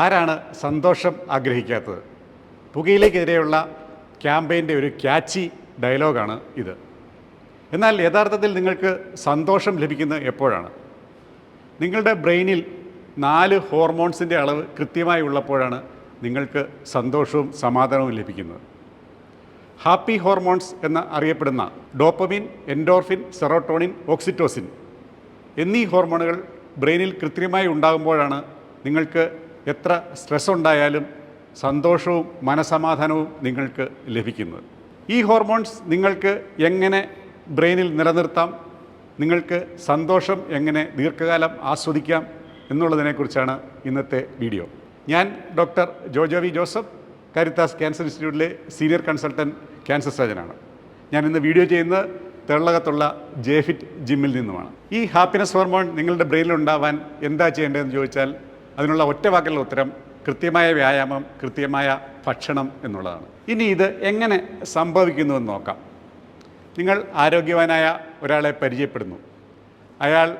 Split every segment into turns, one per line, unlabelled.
ആരാണ് സന്തോഷം ആഗ്രഹിക്കാത്തത്? പുകയിലേക്കെതിരെയുള്ള ക്യാമ്പയിന്റെ ഒരു ക്യാച്ചി ഡയലോഗാണ് ഇത്. എന്നാൽ യഥാർത്ഥത്തിൽ നിങ്ങൾക്ക് സന്തോഷം ലഭിക്കുന്നത് എപ്പോഴാണ്? നിങ്ങളുടെ ബ്രെയിനിൽ നാല് ഹോർമോൺസിന്റെ അളവ് കൃത്യമായി ഉള്ളപ്പോഴാണ് നിങ്ങൾക്ക് സന്തോഷവും സമാധാനവും ലഭിക്കുന്നത്. ഹാപ്പി ഹോർമോൺസ് എന്ന് അറിയപ്പെടുന്ന ഡോപ്പമിൻ എൻഡോർഫിൻ സെറോട്ടോണിൻ ഓക്സിറ്റോസിൻ എന്നീ ഹോർമോണുകൾ ബ്രെയിനിൽ കൃത്യമായി ഉണ്ടാകുമ്പോഴാണ് നിങ്ങൾക്ക് എത്ര സ്ട്രെസ് ഉണ്ടായാലും സന്തോഷവും മനസമാധാനവും നിങ്ങൾക്ക് ലഭിക്കുന്നത് ഈ ഹോർമോൺസ് നിങ്ങൾക്ക് എങ്ങനെ ബ്രെയിനിൽ നിലനിർത്താം? നിങ്ങൾക്ക് സന്തോഷം എങ്ങനെ ദീർഘകാലം ആസ്വദിക്കാം എന്നുള്ളതിനെക്കുറിച്ചാണ് ഇന്നത്തെ വീഡിയോ. ഞാൻ ഡോക്ടർ ജോജോവി ജോസഫ് കാരിത്താസ് ക്യാൻസർ ഇൻസ്റ്റിറ്റ്യൂട്ടിലെ സീനിയർ കൺസൾട്ടന്റ് ക്യാൻസർ സർജനാണ്. ഞാൻ ഇന്ന് വീഡിയോ ചെയ്യുന്നത് തെള്ളകത്തുള്ള ജേഫിറ്റ് ജിമ്മിൽ നിന്നുമാണ്. ഈ ഹാപ്പിനെസ് ഹോർമോൺ നിങ്ങളുടെ ബ്രെയിനിൽ ഉണ്ടാവാൻ എന്താ ചെയ്യേണ്ടതെന്ന് ചോദിച്ചാൽ അതിനുള്ള ഒറ്റ വാക്കിലുള്ള ഉത്തരം കൃത്യമായ വ്യായാമം കൃത്യമായ ഭക്ഷണം എന്നുള്ളതാണ്. ഇനി ഇത് എങ്ങനെ സംഭവിക്കുന്നുവെന്ന് നോക്കാം. നിങ്ങൾ ആരോഗ്യവാനായ ഒരാളെ പരിചയപ്പെടുന്നു. അയാൾ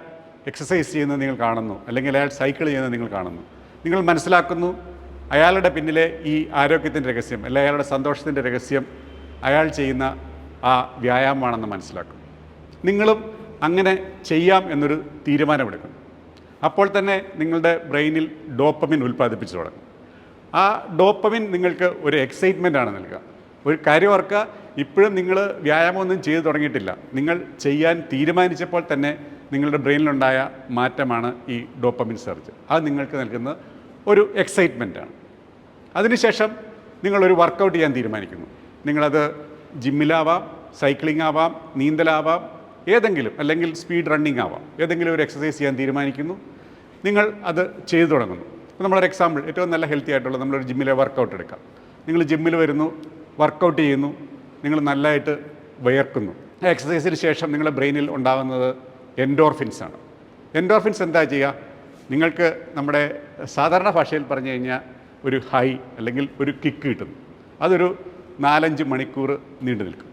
എക്സസൈസ് ചെയ്യുന്നത് നിങ്ങൾ കാണുന്നു. അല്ലെങ്കിൽ അയാൾ സൈക്കിൾ ചെയ്യുന്നത് നിങ്ങൾ കാണുന്നു. നിങ്ങൾ മനസ്സിലാക്കുന്നു അയാളുടെ പിന്നിലെ ഈ ആരോഗ്യത്തിന്റെ രഹസ്യം അല്ലെങ്കിൽ അയാളുടെ സന്തോഷത്തിന്റെ രഹസ്യം അയാൾ ചെയ്യുന്ന ആ വ്യായാമമാണെന്ന് മനസ്സിലാക്കും നിങ്ങളും അങ്ങനെ ചെയ്യാം എന്നൊരു തീരുമാനമെടുക്കും അപ്പോൾ തന്നെ നിങ്ങളുടെ ബ്രെയിനിൽ ഡോപ്പമിൻ ഉൽപ്പാദിപ്പിച്ചു തുടങ്ങും. ആ ഡോപ്പമിൻ നിങ്ങൾക്ക് ഒരു എക്സൈറ്റ്മെന്റ് ആണ് നൽകുക. ഒരു കാര്യം ഓർക്കുക ഇപ്പോഴും നിങ്ങൾ വ്യായാമമൊന്നും ചെയ്തു തുടങ്ങിയിട്ടില്ല. നിങ്ങൾ ചെയ്യാൻ തീരുമാനിച്ചപ്പോൾ തന്നെ നിങ്ങളുടെ ബ്രെയിനിലുണ്ടായ മാറ്റമാണ് ഈ ഡോപ്പമിൻ സർജ്. അത് നിങ്ങൾക്ക് നൽകുന്ന ഒരു എക്സൈറ്റ്മെന്റ് ആണ്. അതിനുശേഷം നിങ്ങളൊരു വർക്കൗട്ട് ചെയ്യാൻ തീരുമാനിക്കുന്നു. നിങ്ങളത് ജിമ്മിലാവാം സൈക്ലിംഗ് ആവാം നീന്തലാവാം ഏതെങ്കിലും അല്ലെങ്കിൽ സ്പീഡ് റണ്ണിങ് ആവാം. ഏതെങ്കിലും ഒരു എക്സസൈസ് ചെയ്യാൻ തീരുമാനിക്കുന്നു. നിങ്ങൾ അത് ചെയ്തു തുടങ്ങുന്നു. ഇപ്പോൾ നമ്മളൊരു എക്സാമ്പിൾ ഏറ്റവും നല്ല ഹെൽത്തി ആയിട്ടുള്ള നമ്മളൊരു ജിമ്മിലെ വർക്കൗട്ട് എടുക്കാം. നിങ്ങൾ ജിമ്മിൽ വരുന്നു വർക്കൗട്ട് ചെയ്യുന്നു നിങ്ങൾ നല്ലതായിട്ട് വിയർക്കുന്നു. എക്സസൈസിന് ശേഷം നിങ്ങളുടെ ബ്രെയിനിൽ ഉണ്ടാകുന്നത് എൻഡോർഫിൻസാണ് എൻഡോർഫിൻസ് എന്താ ചെയ്യുക? നിങ്ങൾക്ക് നമ്മുടെ സാധാരണ ഭാഷയിൽ പറഞ്ഞു കഴിഞ്ഞാൽ ഒരു ഹൈ അല്ലെങ്കിൽ ഒരു കിക്ക് കിട്ടുന്നു. അതൊരു നാലഞ്ച് മണിക്കൂർ നീണ്ടു നിൽക്കും.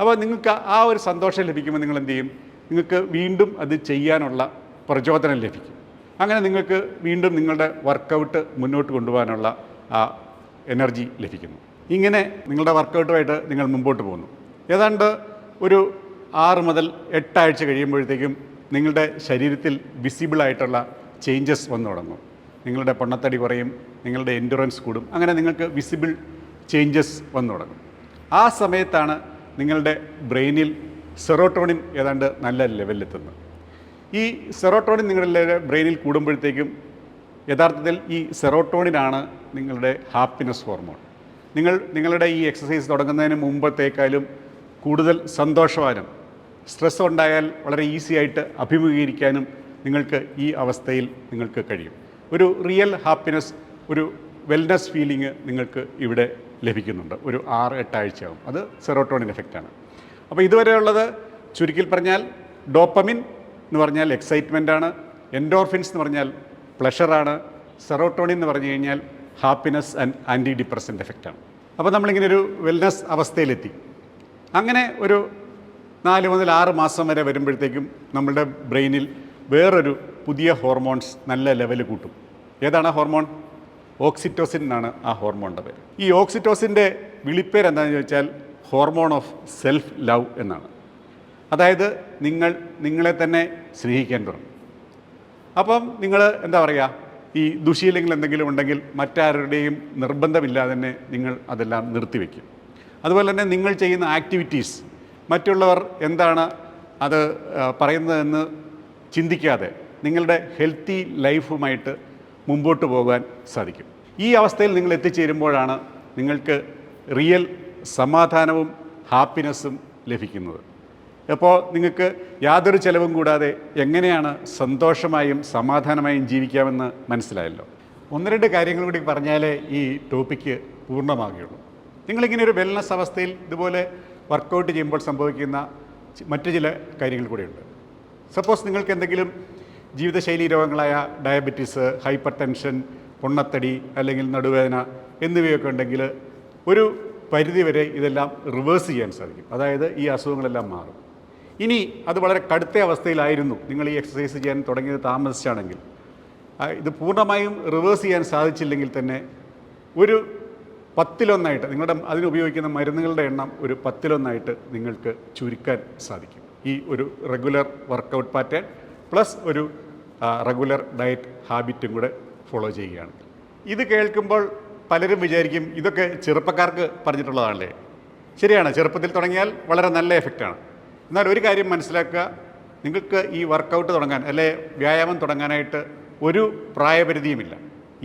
അപ്പോൾ നിങ്ങൾക്ക് ആ ഒരു സന്തോഷം ലഭിക്കുമ്പോൾ നിങ്ങൾ എന്ത് ചെയ്യും? നിങ്ങൾക്ക് വീണ്ടും അത് ചെയ്യാനുള്ള പ്രചോദനം ലഭിക്കും. അങ്ങനെ നിങ്ങൾക്ക് വീണ്ടും നിങ്ങളുടെ വർക്കൗട്ട് മുന്നോട്ട് കൊണ്ടുപോകാനുള്ള ആ എനർജി ലഭിക്കുന്നു. ഇങ്ങനെ നിങ്ങളുടെ വർക്കൗട്ടുമായിട്ട് നിങ്ങൾ മുമ്പോട്ട് പോകുന്നു. ഏതാണ്ട് ഒരു ആറ് മുതൽ എട്ടാഴ്ച കഴിയുമ്പോഴത്തേക്കും നിങ്ങളുടെ ശരീരത്തിൽ വിസിബിളായിട്ടുള്ള ചേഞ്ചസ് വന്നു തുടങ്ങും. നിങ്ങളുടെ പൊണ്ണത്തടി കുറയും നിങ്ങളുടെ എൻഡുറൻസ് കൂടും. അങ്ങനെ നിങ്ങൾക്ക് വിസിബിൾ ചേഞ്ചസ് വന്നു തുടങ്ങും. ആ സമയത്താണ് നിങ്ങളുടെ ബ്രെയിനിൽ സെറോട്ടോണിൻ ഏതാണ്ട് നല്ല ലെവലിലെത്തുന്നത് ഈ സെറോട്ടോണിൻ നിങ്ങളുടെ ബ്രെയിനിൽ കൂടുമ്പോഴത്തേക്കും യഥാർത്ഥത്തിൽ ഈ സെറോട്ടോണിനാണ് നിങ്ങളുടെ ഹാപ്പിനെസ് ഹോർമോൺ. നിങ്ങൾ നിങ്ങളുടെ ഈ എക്സസൈസ് തുടങ്ങുന്നതിന് മുമ്പത്തേക്കാളും കൂടുതൽ സന്തോഷവാനും സ്ട്രെസ് ഉണ്ടായാൽ വളരെ ഈസി ആയിട്ട് അഭിമുഖീകരിക്കാനും നിങ്ങൾക്ക് ഈ അവസ്ഥയിൽ നിങ്ങൾക്ക് കഴിയും. ഒരു റിയൽ ഹാപ്പിനെസ് ഒരു വെൽനെസ് ഫീലിംഗ് നിങ്ങൾക്ക് ഇവിടെ ലഭിക്കുന്നുണ്ട്. ഒരു ആറ് എട്ടാഴ്ചയാകും അത് സെറോട്ടോണിൻ എഫക്റ്റാണ്. അപ്പോൾ ഇതുവരെയുള്ളത് ചുരുക്കിൽ പറഞ്ഞാൽ ഡോപ്പമിൻ എന്ന് പറഞ്ഞാൽ എക്സൈറ്റ്മെന്റ് ആണ്. എൻഡോർഫിൻസ് എന്ന് പറഞ്ഞാൽ പ്ലഷറാണ് സെറോട്ടോണിൻ എന്ന് പറഞ്ഞു കഴിഞ്ഞാൽ ഹാപ്പിനെസ് ആൻഡ് ആന്റി ഡിപ്രസന്റ് എഫക്റ്റാണ് അപ്പോൾ നമ്മളിങ്ങനെ ഒരു വെൽനെസ് അവസ്ഥയിലെത്തി. അങ്ങനെ ഒരു നാല് മുതൽ ആറ് മാസം വരെ വരുമ്പോഴത്തേക്കും നമ്മളുടെ ബ്രെയിനിൽ വേറൊരു പുതിയ ഹോർമോൺസ് നല്ല ലെവൽ കൂട്ടും. ഏതാണ് ആ ഹോർമോൺ ഓക്സിറ്റോസിൻ എന്നാണ് ആ ഹോർമോണിന്റെ പേര്. ഈ ഓക്സിറ്റോസിന്റെ വിളിപ്പേര് എന്താണെന്ന് ചോദിച്ചാൽ ഹോർമോൺ ഓഫ് സെൽഫ് ലവ് എന്നാണ്. അതായത് നിങ്ങൾ നിങ്ങളെ തന്നെ സ്നേഹിക്കാൻ തുടങ്ങും അപ്പം നിങ്ങൾ എന്താ പറയുക? ഈ ദുശീലങ്ങൾ എന്തെങ്കിലും ഉണ്ടെങ്കിൽ മറ്റാരുടെയും നിർബന്ധമില്ലാതെ തന്നെ നിങ്ങൾ അതെല്ലാം നിർത്തിവെക്കും അതുപോലെ തന്നെ നിങ്ങൾ ചെയ്യുന്ന ആക്ടിവിറ്റീസ് മറ്റുള്ളവർ എന്താണ് അത് പറയുന്നതെന്ന് ചിന്തിക്കാതെ നിങ്ങളുടെ ഹെൽത്തി ലൈഫുമായിട്ട് മുമ്പോട്ട് പോകാൻ സാധിക്കും. ഈ അവസ്ഥയിൽ നിങ്ങൾ എത്തിച്ചേരുമ്പോഴാണ് നിങ്ങൾക്ക് റിയൽ സമാധാനവും ഹാപ്പിനെസ്സും ലഭിക്കുന്നത്. അപ്പോൾ നിങ്ങൾക്ക് യാതൊരു ചെലവും കൂടാതെ എങ്ങനെയാണ് സന്തോഷമായും സമാധാനമായും ജീവിക്കാമെന്ന് മനസ്സിലായല്ലോ. ഒന്ന് രണ്ട് കാര്യങ്ങൾ കൂടി പറഞ്ഞാലേ ഈ ടോപ്പിക്ക് പൂർണമാകുകയുള്ളൂ. നിങ്ങളിങ്ങനെ ഒരു വെൽനസ് അവസ്ഥയിൽ ഇതുപോലെ വർക്കൗട്ട് ചെയ്യുമ്പോൾ സംഭവിക്കുന്ന മറ്റു ചില കാര്യങ്ങൾ കൂടിയുണ്ട്. സപ്പോസ് നിങ്ങൾക്ക് എന്തെങ്കിലും ജീവിതശൈലി രോഗങ്ങളായ ഡയബറ്റീസ് ഹൈപ്പർ ടെൻഷൻ പൊണ്ണത്തടി അല്ലെങ്കിൽ നടുവേദന എന്നിവയൊക്കെ ഉണ്ടെങ്കിൽ ഒരു പരിധിവരെ ഇതെല്ലാം റിവേഴ്സ് ചെയ്യാൻ സാധിക്കും. അതായത് ഈ അസുഖങ്ങളെല്ലാം മാറും. ഇനി അത് വളരെ കടുത്ത അവസ്ഥയിലായിരുന്നു നിങ്ങൾ ഈ എക്സസൈസ് ചെയ്യാൻ തുടങ്ങിയത് താമസിച്ചാണെങ്കിൽ. ഇത് പൂർണമായും റിവേഴ്സ് ചെയ്യാൻ സാധിച്ചില്ലെങ്കിൽ തന്നെ ഒരു പത്തിലൊന്നായിട്ട് നിങ്ങളുടെ അതിനുപയോഗിക്കുന്ന മരുന്നുകളുടെ എണ്ണം ഒരു പത്തിലൊന്നായിട്ട് നിങ്ങൾക്ക് ചുരുക്കാൻ സാധിക്കും. ഈ ഒരു റെഗുലർ വർക്കൗട്ട് പാറ്റേൺ പ്ലസ് ഒരു റെഗുലർ ഡയറ്റ് ഹാബിറ്റും കൂടെ ഫോളോ ചെയ്യുകയാണ്. ഇത് കേൾക്കുമ്പോൾ പലരും വിചാരിക്കും ഇതൊക്കെ ചെറുപ്പക്കാർക്ക് പറഞ്ഞിട്ടുള്ളതാണല്ലേ? ശരിയാണ് ചെറുപ്പത്തിൽ തുടങ്ങിയാൽ വളരെ നല്ല എഫക്റ്റാണ് എന്നാൽ ഒരു കാര്യം മനസ്സിലാക്കുക. നിങ്ങൾക്ക് ഈ വർക്കൗട്ട് തുടങ്ങാൻ അല്ലെ വ്യായാമം തുടങ്ങാനായിട്ട് ഒരു പ്രായപരിധിയുമില്ല.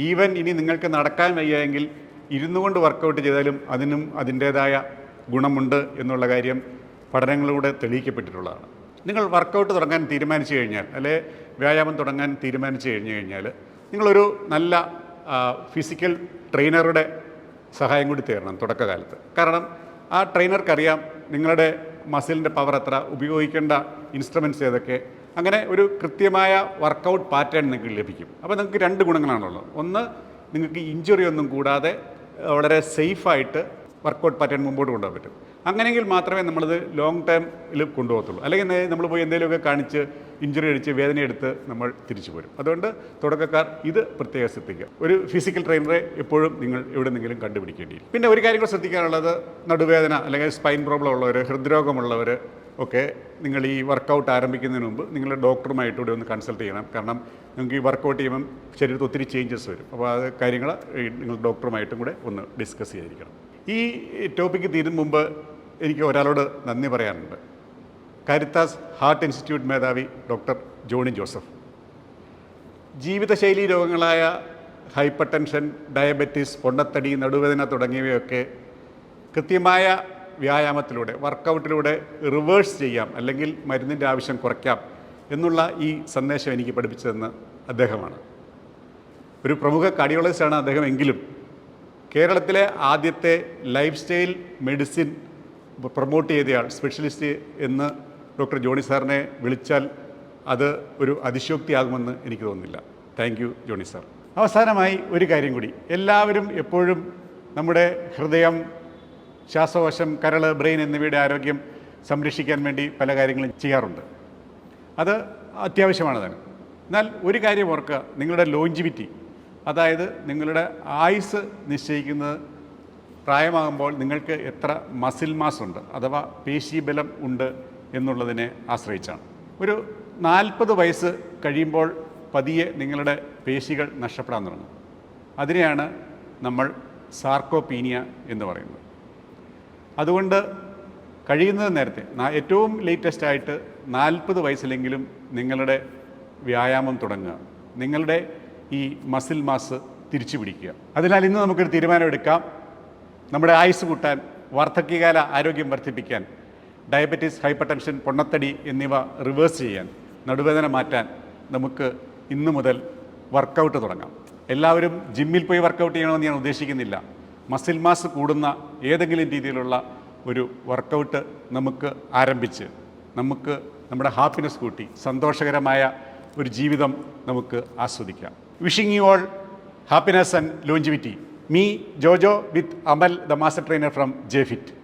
ഈവൻ ഇനി നിങ്ങൾക്ക് നടക്കാൻ വയ്യെങ്കിൽ ഇരുന്നു കൊണ്ട് വർക്കൗട്ട് ചെയ്താലും അതിനും അതിന്റേതായ ഗുണമുണ്ട് എന്നുള്ള കാര്യം പഠനങ്ങളിലൂടെ തെളിയിക്കപ്പെട്ടിട്ടുള്ളതാണ്. നിങ്ങൾ വർക്കൗട്ട് തുടങ്ങാൻ തീരുമാനിച്ചു കഴിഞ്ഞാൽ അല്ലെ വ്യായാമം തുടങ്ങാൻ തീരുമാനിച്ചു കഴിഞ്ഞു കഴിഞ്ഞാൽ നിങ്ങളൊരു നല്ല ഫിസിക്കൽ ട്രെയിനറുടെ സഹായം കൂടി തേരണം തുടക്കകാലത്ത്. കാരണം ആ ട്രെയിനർക്കറിയാം നിങ്ങളുടെ മസിലിന്റെ പവർ എത്ര ഉപയോഗിക്കേണ്ട ഇൻസ്ട്രുമെന്റ്സ് ഏതൊക്കെ അങ്ങനെ ഒരു കൃത്യമായ വർക്കൗട്ട് പാറ്റേൺ നിങ്ങൾക്ക് ലഭിക്കും. അപ്പോൾ നിങ്ങൾക്ക് രണ്ട് ഗുണങ്ങളാണുള്ളത്. ഒന്ന് നിങ്ങൾക്ക് ഇഞ്ചുറി ഒന്നും കൂടാതെ വളരെ സേഫായിട്ട് വർക്കൗട്ട് പാറ്റേൺ മുമ്പോട്ട് കൊണ്ടുപോകാൻ പറ്റും. അങ്ങനെയെങ്കിൽ മാത്രമേ നമ്മളിത് ലോങ് ടേമിൽ കൊണ്ടുപോകത്തുള്ളൂ. അല്ലെങ്കിൽ നമ്മൾ പോയി എന്തെങ്കിലുമൊക്കെ കാണിച്ച് ഇഞ്ചുറി അടിച്ച് വേദന എടുത്ത് നമ്മൾ തിരിച്ചു പോരും. അതുകൊണ്ട് തുടക്കക്കാർ ഇത് പ്രത്യേകം ശ്രദ്ധിക്കുക. ഒരു ഫിസിക്കൽ ട്രെയിനറെ എപ്പോഴും നിങ്ങൾ എവിടെന്നെങ്കിലും കണ്ടുപിടിക്കേണ്ടിയിരിക്കും. പിന്നെ ഒരു കാര്യം കൂടെ ശ്രദ്ധിക്കാനുള്ളത് നടുവേദന അല്ലെങ്കിൽ സ്പൈൻ പ്രോബ്ലം ഉള്ളവർ ഹൃദ്രോഗമുള്ളവർ ഒക്കെ നിങ്ങൾ ഈ വർക്കൗട്ട് ആരംഭിക്കുന്നതിന് മുമ്പ് നിങ്ങളുടെ ഡോക്ടറുമായിട്ട് കൂടെ ഒന്ന് കൺസൾട്ട് ചെയ്യണം. കാരണം നിങ്ങൾക്ക് ഈ വർക്കൗട്ട് ചെയ്യുമ്പം ശരീരത്തിൽ ഒത്തിരി ചേഞ്ചസ് വരും. അപ്പോൾ അത് കാര്യങ്ങൾ നിങ്ങൾ ഡോക്ടറുമായിട്ടും കൂടെ ഒന്ന് ഡിസ്കസ് ചെയ്തിരിക്കണം ഈ ടോപ്പിക്ക് തീരും മുമ്പ് എനിക്ക് ഒരാളോട് നന്ദി പറയാനുണ്ട്. കരിത്താസ് ഹാർട്ട് ഇൻസ്റ്റിറ്റ്യൂട്ട് മേധാവി ഡോക്ടർ ജോണി ജോസഫ്. ജീവിതശൈലി രോഗങ്ങളായ ഹൈപ്പർ ടെൻഷൻ ഡയബറ്റീസ് പൊണ്ണത്തടി നടുവേദന തുടങ്ങിയവയൊക്കെ കൃത്യമായ വ്യായാമത്തിലൂടെ വർക്കൗട്ടിലൂടെ റിവേഴ്സ് ചെയ്യാം അല്ലെങ്കിൽ മരുന്നിന്റെ ആവശ്യം കുറയ്ക്കാം എന്നുള്ള ഈ സന്ദേശം എനിക്ക് പഠിപ്പിച്ചതെന്ന് അദ്ദേഹമാണ്. ഒരു പ്രമുഖ കാർഡിയോളജിസ്റ്റാണ് അദ്ദേഹം എങ്കിലും കേരളത്തിലെ ആദ്യത്തെ ലൈഫ് സ്റ്റൈൽ മെഡിസിൻ പ്രൊമോട്ട് ചെയ്തയാൾ സ്പെഷ്യലിസ്റ്റ് എന്ന് ഡോക്ടർ ജോണി സാറിനെ വിളിച്ചാൽ അത് ഒരു അതിശോക്തിയാകുമെന്ന് എനിക്ക് തോന്നുന്നില്ല. Thank you Johnny sir. അവസാനമായി ഒരു കാര്യം കൂടി. എല്ലാവരും എപ്പോഴും നമ്മുടെ ഹൃദയം ശ്വാസകോശം കരൾ ബ്രെയിൻ എന്നിവയുടെ ആരോഗ്യം സംരക്ഷിക്കാൻ വേണ്ടി പല കാര്യങ്ങളും ചെയ്യാറുണ്ട്. അത് അത്യാവശ്യമാണ് തന്നെ എന്നാൽ ഒരു കാര്യം ഓർക്കുക. നിങ്ങളുടെ ലോഞ്ചിവിറ്റി അതായത് നിങ്ങളുടെ ആയുസ് നിശ്ചയിക്കുന്നത് പ്രായമാകുമ്പോൾ നിങ്ങൾക്ക് എത്ര മസിൽ മാസ് ഉണ്ട് അഥവാ പേശീബലം ഉണ്ട് എന്നുള്ളതിനെ ആശ്രയിച്ചാണ്. ഒരു നാൽപ്പത് വയസ്സ് കഴിയുമ്പോൾ പതിയെ നിങ്ങളുടെ പേശികൾ നഷ്ടപ്പെടാൻ തുടങ്ങും. അതിനെയാണ് നമ്മൾ സാർക്കോപീനിയ എന്ന് പറയുന്നത്. അതുകൊണ്ട് കഴിയുന്നത് നേരത്തെ ഏറ്റവും ലേറ്റസ്റ്റ് ആയിട്ട് നാൽപ്പത് വയസ്സിലെങ്കിലും നിങ്ങളുടെ വ്യായാമം തുടങ്ങുക. നിങ്ങളുടെ ഈ മസിൽ മാസ് തിരിച്ചു പിടിക്കുക. അതിനാൽ ഇന്ന് നമുക്കൊരു തീരുമാനമെടുക്കാം നമ്മുടെ ആയുസ് കൂട്ടാൻ വാർദ്ധക്യകാല ആരോഗ്യം വർദ്ധിപ്പിക്കാൻ ഡയബറ്റീസ് ഹൈപ്പർ ടെൻഷൻ പൊണ്ണത്തടി എന്നിവ റിവേഴ്സ് ചെയ്യാൻ നടുവേദന മാറ്റാൻ നമുക്ക് ഇന്ന് മുതൽ വർക്കൗട്ട് തുടങ്ങാം. എല്ലാവരും ജിമ്മിൽ പോയി വർക്കൗട്ട് ചെയ്യണമെന്ന് ഞാൻ ഉദ്ദേശിക്കുന്നില്ല. മസിൽ മാസ് കൂടുന്ന ഏതെങ്കിലും രീതിയിലുള്ള ഒരു വർക്കൗട്ട് നമുക്ക് ആരംഭിച്ച് നമുക്ക് നമ്മുടെ ഹാപ്പിനെസ് കൂട്ടി സന്തോഷകരമായ ഒരു ജീവിതം നമുക്ക് ആസ്വദിക്കാം. wishing you all happiness and longevity. Me, Jojo, with Amal, the master trainer from JFIT.